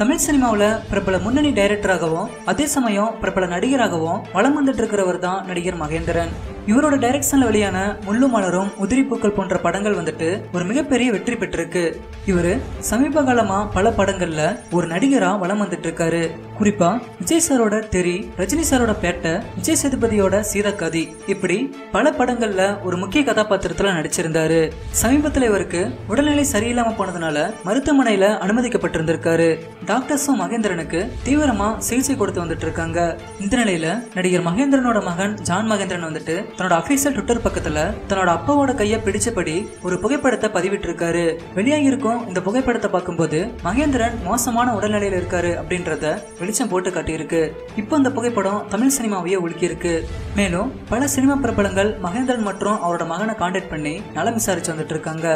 தமிழ் சினிமாவில் பிரபல முன்னணி டைரக்டராகவும் அதே சமயம் பிரபல நடிகராகவும் வளம் வந்துட்டு இருக்கிறவர் தான் நடிகர் மகேந்திரன். இவரோட டைரக்ஷன்ல வெளியான முள்ளு மலரும் உதிரி பூக்கள் போன்ற படங்கள் வந்துட்டு ஒரு மிகப்பெரிய வெற்றி பெற்றிருக்கு. இவரு சமீப காலமா பல படங்கள்ல ஒரு நடிகரா வலம் வந்துட்டு இருக்காரு. குறிப்பா விஜய் சாரோட தெரி ரஜினி சாரோட பேட்டை விஜய் சேதுபதியோட சீதக்காதி இப்படி பல படங்கள்ல ஒரு முக்கிய கதாபாத்திரத்துல நடிச்சிருந்தாரு. சமீபத்துல இவருக்கு உடல்நிலை சரியில்லாம போனதுனால மருத்துவமனையில அனுமதிக்கப்பட்டிருந்திருக்காரு. டாக்டர்ஸும் மகேந்திரனுக்கு தீவிரமா சிகிச்சை கொடுத்து வந்துட்டு இருக்காங்க. இந்த நிலையில நடிகர் மகேந்திரனோட மகன் ஜான் மகேந்திரன் வந்துட்டு தன்னோட அபிஷியல் ட்விட்டர் பக்கத்துல தன்னோட அப்பாவோட கைய பிடிச்சபடி ஒரு புகைப்படத்தை பதிவிட்டு இருக்காரு இருக்கும் இந்த புகைப்படத்தை பார்க்கும்போது மகேந்திரன் மோசமான உடல்நிலையில இருக்காரு அப்படின்றத வெளிச்சம் போட்டு காட்டியிருக்கு. இப்போ இந்த புகைப்படம் தமிழ் சினிமாவையே ஒழுக்கியிருக்கு மேலும் பல சினிமா பிரபலங்கள் மகேந்திரன் மற்றும் அவரோட மகனை காண்டாக்ட் பண்ணி நலம் விசாரிச்சு வந்துட்டு இருக்காங்க.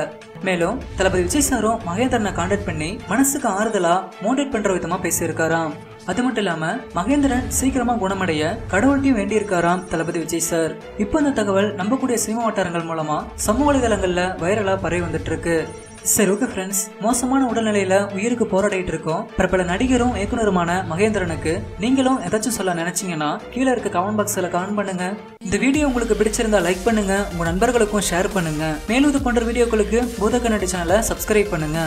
மேலும் தளபதி விஜய் சாரும் மகேந்திரனை காண்டாக்ட் பண்ணி மனசுக்கு ஆறுதலா மோட்டிவேட் பண்ற விதமா பேசியிருக்காராம். அது மட்டும் இல்லாம மகேந்திரன் சீக்கிரமா குணமடைய கடவுள்கிட்டயும் வேண்டியிருக்காராம் தளபதி விஜய் சார். இப்போ இந்த தகவல் நம்பக்கூடிய சினிமா வட்டாரங்கள் மூலமா சமூக வலைதளங்கள்ல வைரலா பரவி வந்துட்டு இருக்கு சரி ஓகே ஃப்ரெண்ட்ஸ் மோசமான உடல்நிலையில உயிருக்கு போராடிட்டு இருக்கோம். பிரபல நடிகரும் இயக்குனருமான மகேந்திரனுக்கு நீங்களும் ஏதாச்சும் சொல்ல நினைச்சீங்கன்னா கீழே இருக்க கமெண்ட் பாக்ஸ்ல கமெண்ட் பண்ணுங்க. இந்த வீடியோ உங்களுக்கு பிடிச்சிருந்தா லைக் பண்ணுங்க. உங்க நண்பர்களுக்கும் ஷேர் பண்ணுங்க. மேலும் இது போன்ற வீடியோக்களுக்கு பூதக்கண்ணாடி சேனலை சப்ஸ்கிரைப் பண்ணுங்க.